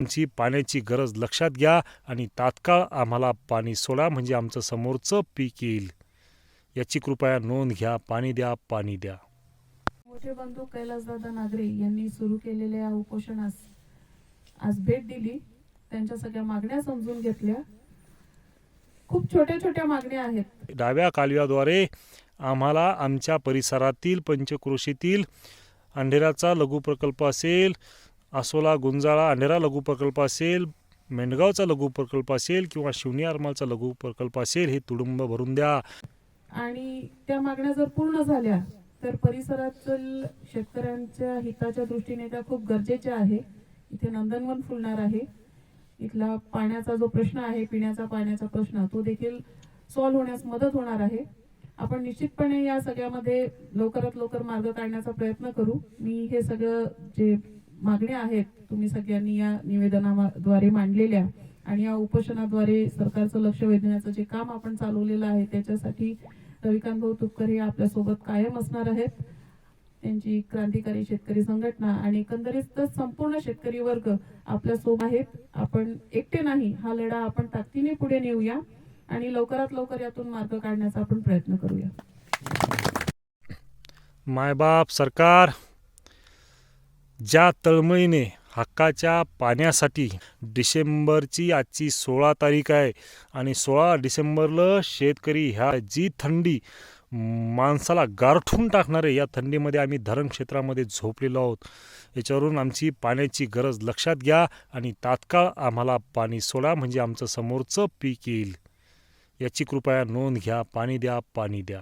आमची पाण्याची गरज लक्षात घ्या आणि तात्काळ आम्हाला पाणी सोडा म्हणजे आमचं समोरचं पीक येईल. याची कृपया नोंद घ्या पाणी द्या पाणी द्या. मोठे बंधू कैलासदादा नागरे यांनी सुरू केलेल्या या उपोषणास आज भेट दिली. त्यांच्या सगळ्या मागण्या समजून घेतल्या. खूप छोट्या छोट्या मागण्या आहेत. डाव्या कालव्याद्वारे आम्हाला आमच्या परिसरातील पंचक्रोशीतील अंधेराचा लघु प्रकल्प असेल आसोला गुंजाळा अंधेरा लघु प्रकल्प असेल मेंढगावचा लघु प्रकल्प असेल किंवा शिवनी आरमालचा लघु प्रकल्प असेल हे तुडुंब भरून द्या. आणि त्या मागण्या जर पूर्ण झाल्या तर परिसरातील शेतकऱ्यांच्या हिताच्या दृष्टीने त्या खूप गरजेच्या आहे. इथे नंदनवन फुलणार आहे. इथला पाण्याचा जो प्रश्न आहे पिण्याचा पाण्याचा प्रश्न तो देखील सॉल्व्ह होण्यास मदत होणार आहे. आपण निश्चितपणे या सगळ्यामध्ये लवकरात लवकर मार्ग काढण्याचा प्रयत्न करू. मी हे सगळं जे मागण्या आहेत. तुम्ही सगळ्यांनी या निवेदनाद्वारे मांडलेल्या आणि या उपोषणाद्वारे सरकारचं लक्ष वेधण्याचं जे काम आपण चालवलेलं आहे त्याच्यासाठी रविकांत भाऊ तुपकर हे आपल्यासोबत कायम असणार आहेत. त्यांची क्रांतिकारी शेतकरी संघटना आणि एकंदरीत संपूर्ण शेतकरी वर्ग आपल्यासोबत आहेत. आपण एकटे नाही हा लढा आपण ताकदीने पुढे नेऊया आणि लवकरात लवकर यातून मार्ग काढण्याचा आपण प्रयत्न करूया. मायबाप सरकार! ज्या तळमळीने हक्काच्या पाण्यासाठी डिसेंबरची आजची सोळा तारीख आहे आणि सोळा डिसेंबरला शेतकरी ह्या जी थंडी माणसाला गारठून टाकणारे या थंडीमध्ये आम्ही धरण क्षेत्रामध्ये झोपलेलो आहोत. याच्यावरून आमची पाण्याची गरज लक्षात घ्या आणि तात्काळ आम्हाला पाणी सोडा म्हणजे आमचं समोरचं पीक येईल. याची कृपया नोंद घ्या पाणी द्या पाणी द्या.